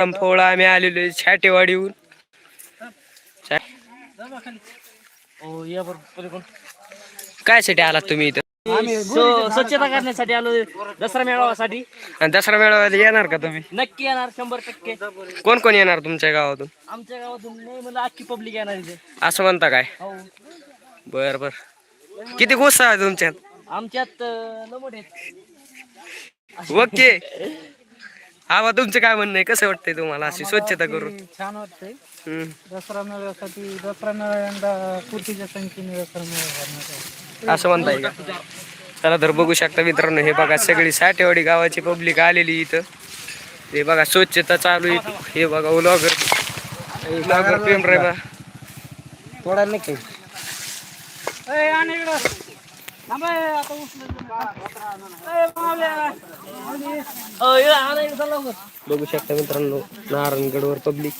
फोळा आम्ही आलेलो छाटेवाडीहून. हो काय साठी आलात तुम्ही इथं? स्वच्छता करण्यासाठी आलो दसरा मेळाव्यासाठी. आणि दसरा मेळाव्याला येणार का तुम्ही? नक्की येणार शंभर टक्के. कोण कोण येणार तुमच्या गावातून? आमच्या गावातून नाही मला अख्खी पब्लिक येणार इथे. असं म्हणता काय? हो. बर बर. किती गोष्ट आहे तुमच्यात? आमच्यात अं, लमट आहेत ओके. हा बा तुमचं काय म्हणणं आहे? कसं वाटतंय तुम्हाला अशी स्वच्छता करून? छान वाटतंय. हम्म. दसरा मेळ्यासाठी दसरा मेळा यंदा कुर्तीच्या संख्येने दसरा मेळा भरण्यात आहे. असं म्हणताय का? चला तर बघू शकता मित्रांनो हे बघा सगळी साठेवाडी गावाची पब्लिक आलेली इथं. हे बघा स्वच्छता चालू आहे हे बघा उलॉगर उलॉगर प्रेम रे बा. थोडा नक्की बघू शकता मित्रांनो नारायणगडवर पब्लिक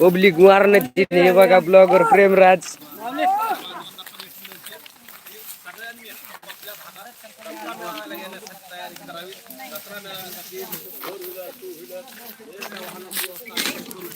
पब्लिक मारण्यात येते. हे बघा ब्लॉगर प्रेमराज.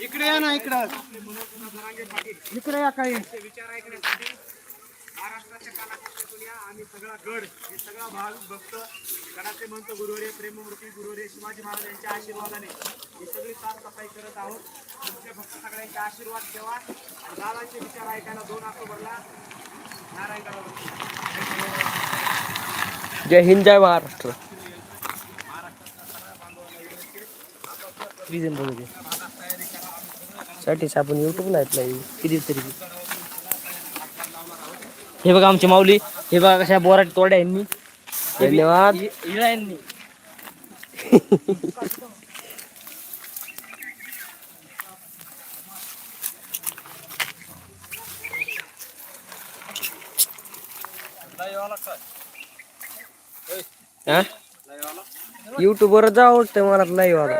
इकडे या ना इकडे. इकडे या काही. महाराष्ट्राच्या कानाकोपऱ्यातून या आम्ही सगळा गड हे सगळा भाग भक्त गडाचे मंत्र गुरुवरे प्रेममूर्ती गुरुवरे शिवाजी महाराज यांच्या आशीर्वादाने ही सगळी साफसफाई करत आहोत. तुमच्या भक्त सगळ्यांचे आशीर्वाद ठेवा. दादांचे विचार ऐकायला दोन ऑक्टोबरला नारायणगडावर जय हिंद जय महाराष्ट्र. Reason बघू दे. साठीच आपण युट्यूबला ऐकलं किती तरी. हे बघा आमची माऊली. हे बघा कशा बोराट तोड्या यांनी धन्यवाद. हा? युट्यूबवर जा आवडतं मला लाईव्ह आला